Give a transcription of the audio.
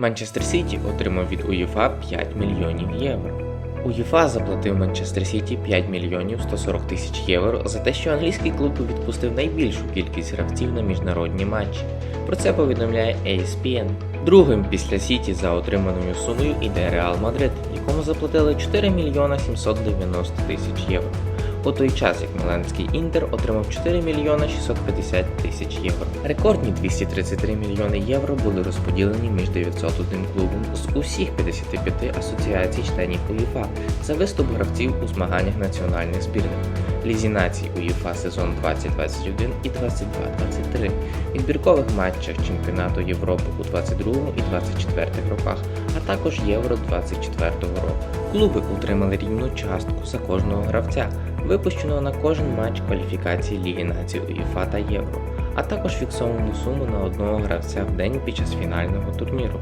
Манчестер Сіті отримав від УЄФА 5 мільйонів євро. УЄФА заплатив Манчестер Сіті 5 мільйонів 140 тисяч євро за те, що англійський клуб відпустив найбільшу кількість гравців на міжнародні матчі. Про це повідомляє ESPN. Другим після Сіті за отриманою сумою іде Реал Мадрид, якому заплатили 4 мільйона 790 тисяч євро. У той час як Міланський Інтер отримав 4 мільйона 650 тисяч євро. Рекордні 233 мільйони євро були розподілені між 901 клубом з усіх 55 асоціацій членів УЄФА за виступ гравців у змаганнях національних збірних. Лізі націй УЄФА сезон 2021 і 22-23, відбіркових матчах чемпіонату Європи у 22 і 24 роках, а також Євро 24 року. Клуби отримали рівну частку за кожного гравця, випущеного на кожен матч кваліфікації Ліги націй УЄФА та Євро, а також фіксовану суму на одного гравця в день під час фінального турніру.